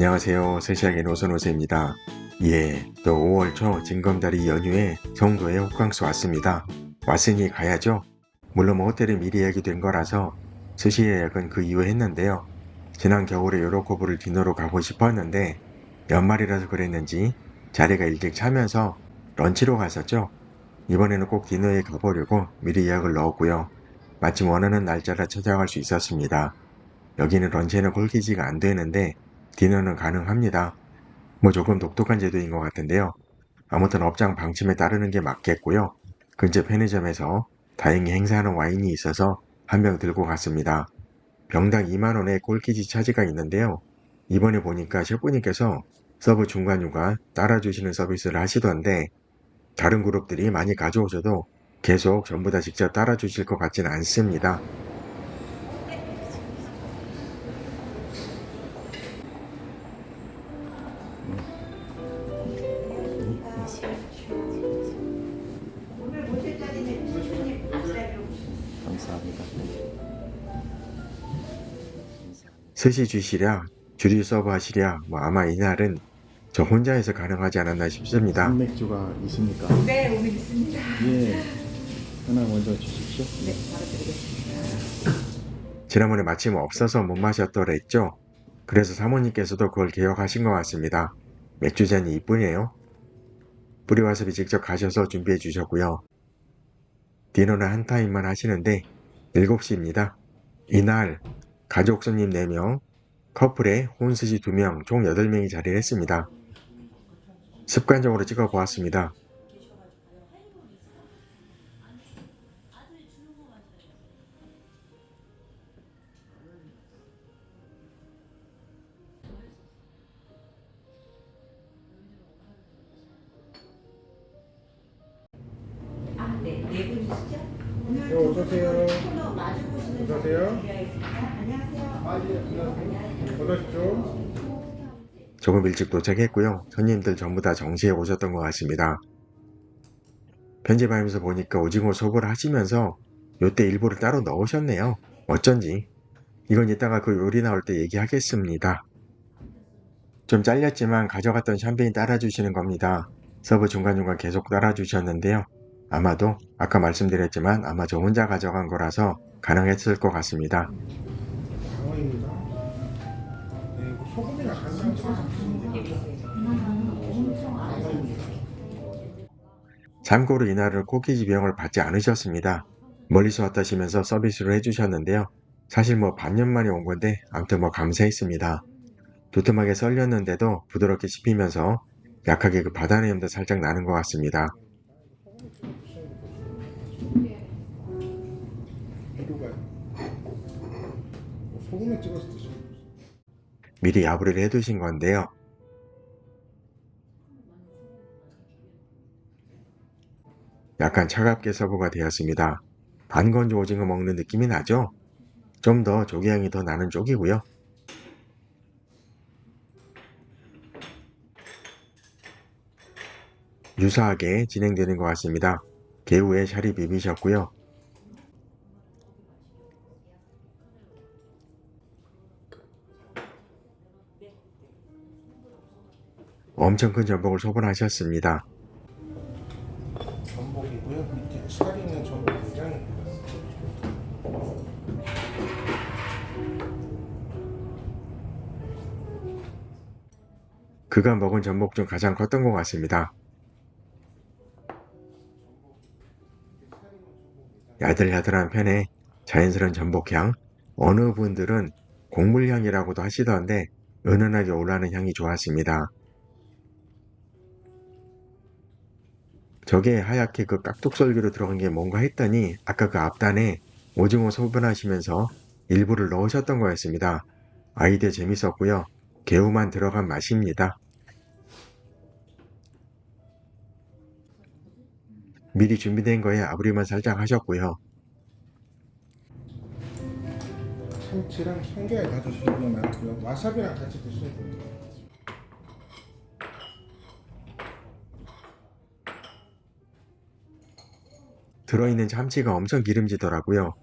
안녕하세요. 세시하게 노선호세입니다. 예, 또 5월 초 징검다리 연휴에 성도에 호캉스 왔습니다. 왔으니 가야죠. 물론 뭐 호텔이 미리 예약된 거라서 스시 예약은 그 이후에 했는데요. 지난 겨울에 요로코브를 디너로 가고 싶었는데 연말이라서 그랬는지 자리가 일찍 차면서 런치로 갔었죠. 이번에는 꼭 디너에 가보려고 미리 예약을 넣었고요. 마침 원하는 날짜라 찾아갈 수 있었습니다. 여기는 런치에는 콜키지가 안 되는데 디너는 가능합니다. 뭐 조금 독특한 제도인 것 같은데요. 아무튼 업장 방침에 따르는 게 맞겠고요. 근처 편의점에서 다행히 행사하는 와인이 있어서 한 병 들고 갔습니다. 병당 2만원의 꼴키지 차지가 있는데요. 이번에 보니까 셰프님께서 서브 중간중간 따라주시는 서비스를 하시던데 다른 그룹들이 많이 가져오셔도 계속 전부 다 직접 따라주실 것 같지는 않습니다. 스시 주시랴, 줄이 서브 하시랴, 뭐 아마 이날은 저 혼자 해서 가능하지 않았나 싶습니다. 산맥주가 있습니까? 네 오늘 있습니다. 예. 하나 먼저 주십시오. 네 바로 드리겠습니다. 지난번에 마침 없어서 못 마셨더랬죠? 그래서 사모님께서도 그걸 기억하신 것 같습니다. 맥주잔이 이쁘네요. 뿌리와사비 직접 가셔서 준비해 주셨고요. 디너는 한 타임만 하시는데 7시입니다. 이날 가족 손님 4명, 커플에 혼스시 2명, 총 8명이 자리를 했습니다. 습관적으로 찍어 보았습니다. 조금 일찍 도착했고요. 손님들 전부 다 정시에 오셨던 것 같습니다. 편집하면서 보니까 오징어 소보를 하시면서 요때 일부를 따로 넣으셨네요. 어쩐지. 이건 이따가 그 요리 나올 때 얘기하겠습니다. 좀 잘렸지만 가져갔던 샴페인 따라주시는 겁니다. 서브 중간중간 계속 따라주셨는데요. 아마도 아까 말씀드렸지만 아마 저 혼자 가져간 거라서 가능했을 것 같습니다. 참고로 이날은 코키지 비용을 받지 않으셨습니다. 멀리서 왔다시면서 서비스를 해주셨는데요. 사실 뭐 반년 만에 온 건데 아무튼 뭐 감사했습니다. 두툼하게 썰렸는데도 부드럽게 씹히면서 약하게 그 바다 냄도 살짝 나는 것 같습니다. 미리 야부리를 해두신 건데요. 약간 차갑게 서브가 되었습니다. 반건조 오징어 먹는 느낌이 나죠? 좀 더 조개향이 더 나는 쪽이고요. 유사하게 진행되는 것 같습니다. 개우에 샤리 비비셨고요. 엄청 큰 전복을 소분하셨습니다. 살이는 전복 내장입니다. 그가 먹은 전복 중 가장 컸던 것 같습니다. 야들야들한 편에 자연스러운 전복향, 어느 분들은 곡물향이라고도 하시던데 은은하게 올라오는 향이 좋았습니다. 저게 하얗게 그 깍둑썰기로 들어간 게 뭔가 했더니 아까 그 앞단에 오징어 소분하시면서 일부를 넣으셨던 거였습니다. 아이디어 재밌었고요. 개우만 들어간 맛입니다. 미리 준비된 거에 아부리만 살짝 하셨고요. 참치랑 청계에 다 드시는 게 많고요. 와사비랑 같이 드시면 돼요. 들어있는 참치가 엄청 기름지더라고요.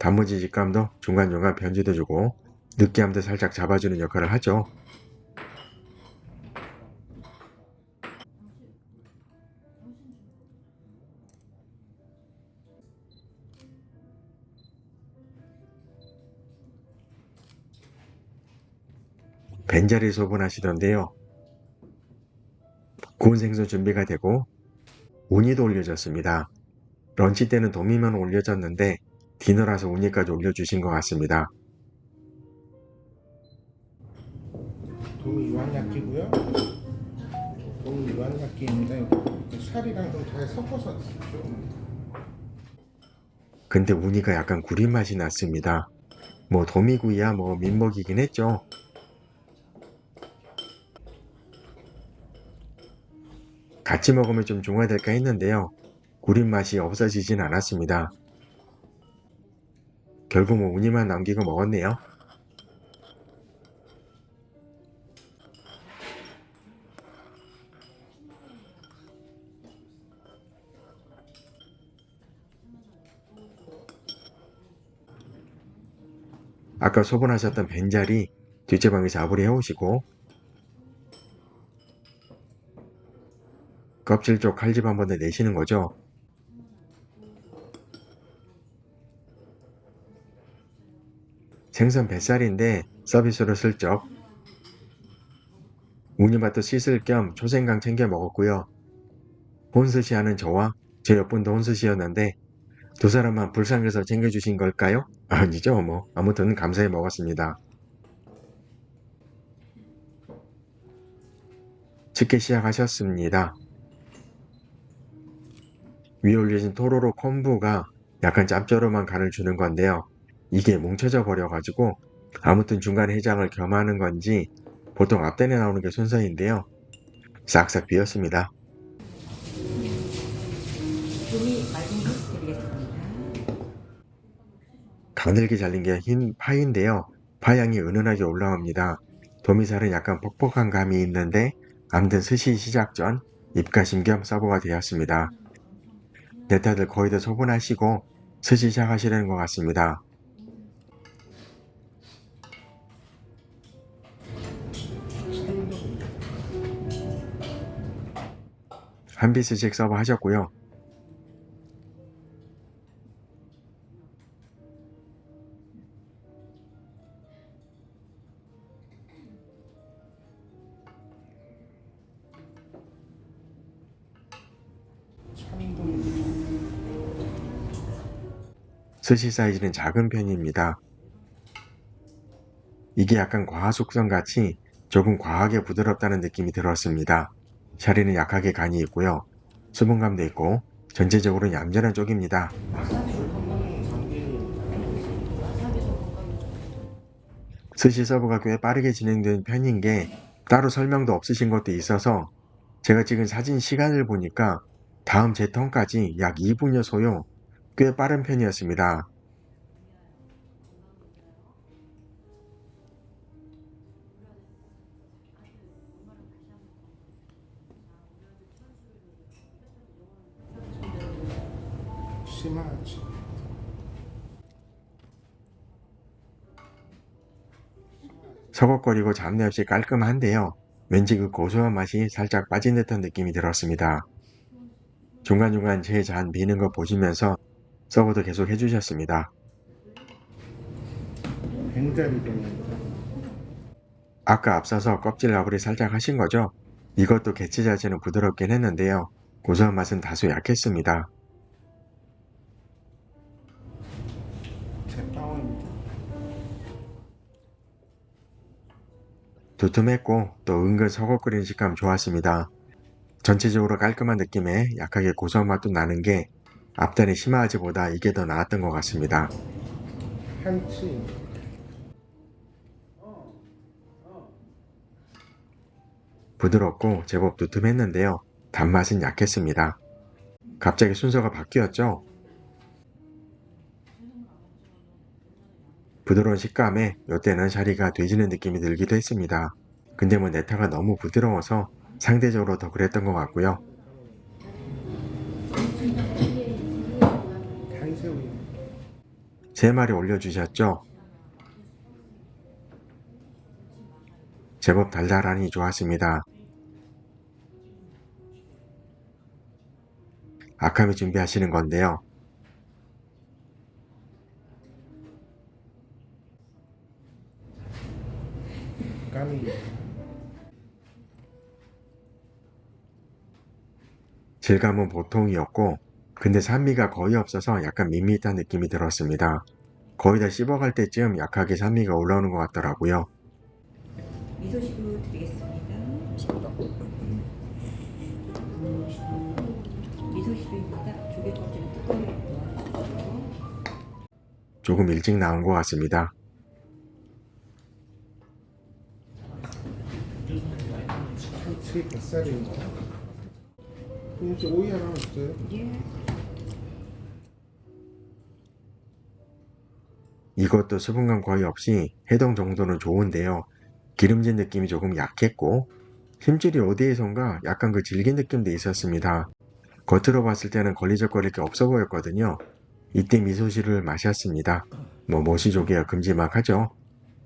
단무지 식감도 중간중간 변주도 주고 느끼함도 살짝 잡아주는 역할을 하죠. 벤자리 소분하시던데요. 구운 생선 준비가 되고 운이도 올려졌습니다. 런치 때는 도미만 올려졌는데 디너라서 우니까지 올려주신 것 같습니다. 도미 유한약기고요. 도미 유한약기인데 그 살이랑 좀 잘 섞어서 좀 근데 우니가 약간 구린 맛이 났습니다. 뭐 도미구이야 뭐 민먹이긴 했죠. 같이 먹으면 좀 중화될까 했는데요. 구린 맛이 없어지진 않았습니다. 결국 뭐 우니만 남기고 먹었네요. 아까 소분하셨던 벤자리 뒷제방에 자불이 해오시고 껍질 쪽 칼집 한 번 더 내시는 거죠. 생선 뱃살인데 서비스로 슬쩍 우니맛도 씻을 겸 초생강 챙겨 먹었고요. 혼스시 하는 저와 제 옆분도 혼스시였는데 두 사람만 불쌍해서 챙겨주신 걸까요? 아니죠 뭐 아무튼 감사히 먹었습니다. 집게 시작하셨습니다. 위에 올려진 토로로 콤부가 약간 짭조름한 간을 주는 건데요. 이게 뭉쳐져 버려가지고 아무튼 중간 해장을 겸하는 건지 보통 앞단에 나오는 게 순서인데요. 싹싹 비었습니다. 가늘게 잘린 게 흰 파인데요. 파향이 은은하게 올라옵니다. 도미살은 약간 퍽퍽한 감이 있는데 암튼 스시 시작 전 입가심 겸 서브가 되었습니다. 네타들 거의 다 소분하시고 스시 시작하시려는 것 같습니다. 한 피스씩 서브 하셨고요. 스시 사이즈는 작은 편입니다. 이게 약간 과속성 같이 조금 과하게 부드럽다는 느낌이 들었습니다. 샤리는 약하게 간이 있고요. 수분감도 있고 전체적으로 얌전한 쪽입니다. 스시 서브가 꽤 빠르게 진행된 편인 게 따로 설명도 없으신 것도 있어서 제가 찍은 사진 시간을 보니까 다음 제 턴까지 약 2분여 소요 꽤 빠른 편이었습니다. 서걱거리고 잡내 없이 깔끔한데요. 왠지 그 고소한 맛이 살짝 빠진 듯한 느낌이 들었습니다. 중간중간 제 잔 비는 거 보시면서 서버도 계속 해주셨습니다. 아까 앞서서 껍질 나불이 살짝 하신 거죠? 이것도 개체 자체는 부드럽긴 했는데요. 고소한 맛은 다소 약했습니다. 두툼했고 또 은근 서걱거리는 식감 좋았습니다. 전체적으로 깔끔한 느낌에 약하게 고소한 맛도 나는 게 앞단의 심화하지보다 이게 더 나았던 것 같습니다. 한치. 부드럽고 제법 두툼했는데요. 단맛은 약했습니다. 갑자기 순서가 바뀌었죠? 부드러운 식감에 요때는 샤리가 돼지는 느낌이 들기도 했습니다. 근데 뭐 네타가 너무 부드러워서 상대적으로 더 그랬던 것 같고요. 세 마리 올려주셨죠? 제법 달달하니 좋았습니다. 아카미 준비하시는 건데요. 깜이 질감은 보통이었고 근데 산미가 거의 없어서 약간 밋밋한 느낌이 들었습니다. 거의 다 씹어갈 때쯤 약하게 산미가 올라오는 것 같더라고요. 미소식으로 드리겠습니다. 미소식입니다. 조개껍질 뚜껑 조금 일찍 나온 것 같습니다. 참치 뱃살입니다. 그럼 이제 오이 하나 주세요. 예. 이것도 수분감 거의 없이 해동 정도는 좋은데요. 기름진 느낌이 조금 약했고 힘줄이 어디에선가 약간 그 질긴 느낌도 있었습니다. 겉으로 봤을 때는 걸리적거릴 게 없어 보였거든요. 이때 미소시를 마셨습니다. 뭐 모시조개야 금지막 하죠.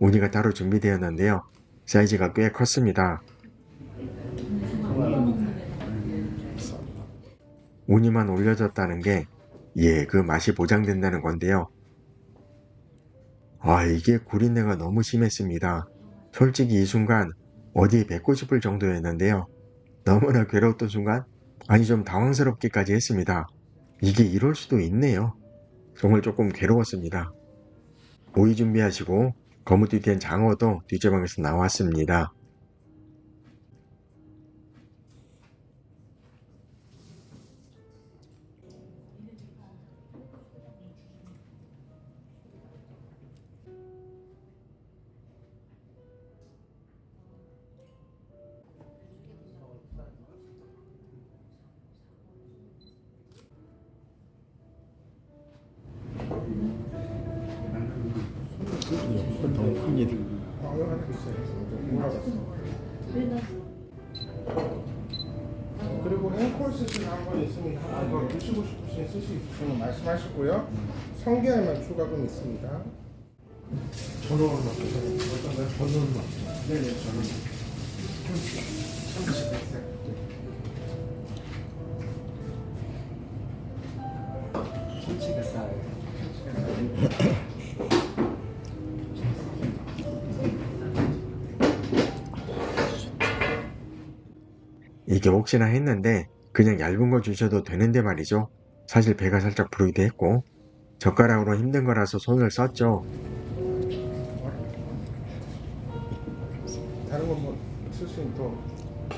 우니가 따로 준비되었는데요. 사이즈가 꽤 컸습니다. 우니만 올려졌다는 게 예, 그 맛이 보장된다는 건데요. 아, 이게 구린내가 너무 심했습니다. 솔직히 이 순간 어디에 뱉고 싶을 정도였는데요. 너무나 괴로웠던 순간, 아니 좀 당황스럽기까지 했습니다. 이게 이럴 수도 있네요. 정말 조금 괴로웠습니다. 오이 준비하시고 거무튀된 장어도 뒷주방에서 나왔습니다. 더큰 일. 아, 이거 하나 있어요. 좀 올라갔어. 그리고 앵콜 쓰신 한번 있으면 한번 더 드시고 싶으신 쓰시 있으시면 말씀하시고요. 성게에만 추가금 있습니다. 전원 맡으세요. 어떤가요? 전원 맡. 네네 전원. 참치 뱃살. 참치 뱃살. 이게 혹시나 했는데 그냥 얇은 거 주셔도 되는데 말이죠. 사실 배가 살짝 부르기도 했고 젓가락으로 힘든 거라서 손을 썼죠. 다른 건뭐 쓰시면 더.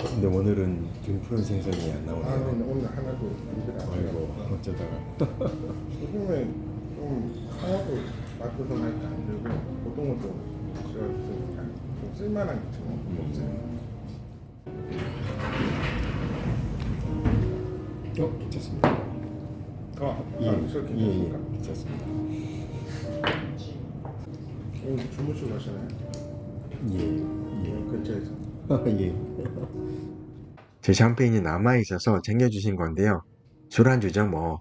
근데 오늘은 등푸른 생선이 안 아, 나오네요. 오늘 오늘 하나도 아이고. 어쩌다가. 요즘에 좀 하나도 맛도 좀 많이 안 들고 보통은 좀 제가 좀, 쓸만한 게좀 없어요. 어 괜찮습니다. 어, 예, 아, 예, 저 예, 괜찮습니까? 괜찮습니다. 오늘 주무시고 가시나요? 예, 예, 근처에서. 예. 제 샴페인이 남아있어서 챙겨주신 건데요. 술 안주죠 뭐.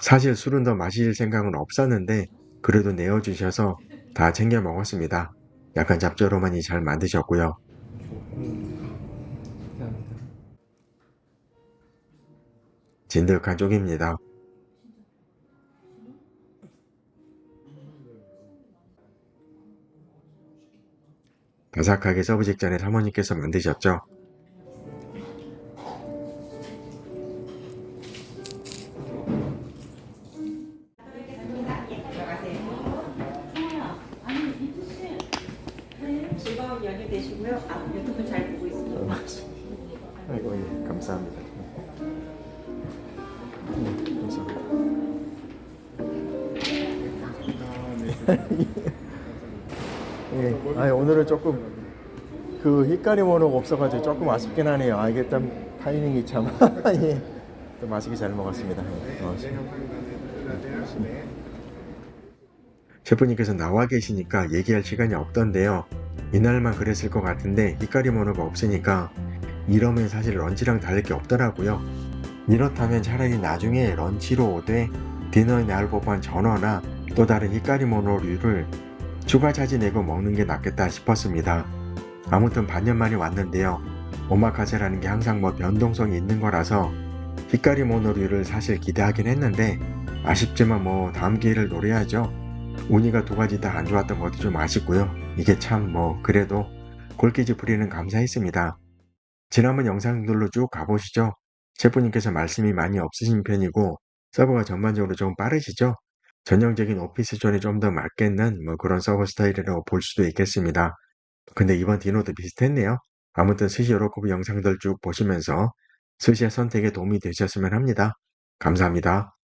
사실 술은 더 마실 생각은 없었는데 그래도 내어주셔서 다 챙겨 먹었습니다. 약간 짭조름하니 잘 만드셨고요. 감 진득한 쪽입니다. 바삭하게 서브 직전에 사모님께서 만드셨죠. 즐거운 연휴 되시고요. 아, 유튜브 잘 보고 있습니다. 아이고 예, 감사합니다. 예, 아니 오늘은 조금 그 휘까리 모노가 없어가지고 조금 아쉽긴 하네요. 아 이게 참 타이밍이 참 예. 또 맛있게 잘 먹었습니다. 예. 어, 셰프님께서 나와 계시니까 얘기할 시간이 없던데요. 이날만 그랬을 것 같은데 히카리 모노가 없으니까 이러면 사실 런치랑 다를 게 없더라고요. 이렇다면 차라리 나중에 런치로 오되 디너에 나올 법한 전어나 또 다른 히카리 모노류를 추가 차지 내고 먹는 게 낫겠다 싶었습니다. 아무튼 반년 만에 왔는데요. 오마카세라는 게 항상 뭐 변동성이 있는 거라서 히카리 모노류를 사실 기대하긴 했는데 아쉽지만 뭐 다음 기회를 노려야죠. 운이가 두 가지 다 안 좋았던 것도 좀 아쉽고요. 이게 참 뭐 그래도 골키지 프리는 감사했습니다. 지난번 영상들로 쭉 가보시죠. 셰프님께서 말씀이 많이 없으신 편이고 서버가 전반적으로 좀 빠르시죠? 전형적인 오피스 존에 좀더 맞겠는 뭐 그런 서버 스타일이라고 볼 수도 있겠습니다. 근데 이번 디노도 비슷했네요. 아무튼 스시 요로코브 영상들 쭉 보시면서 스시의 선택에 도움이 되셨으면 합니다. 감사합니다.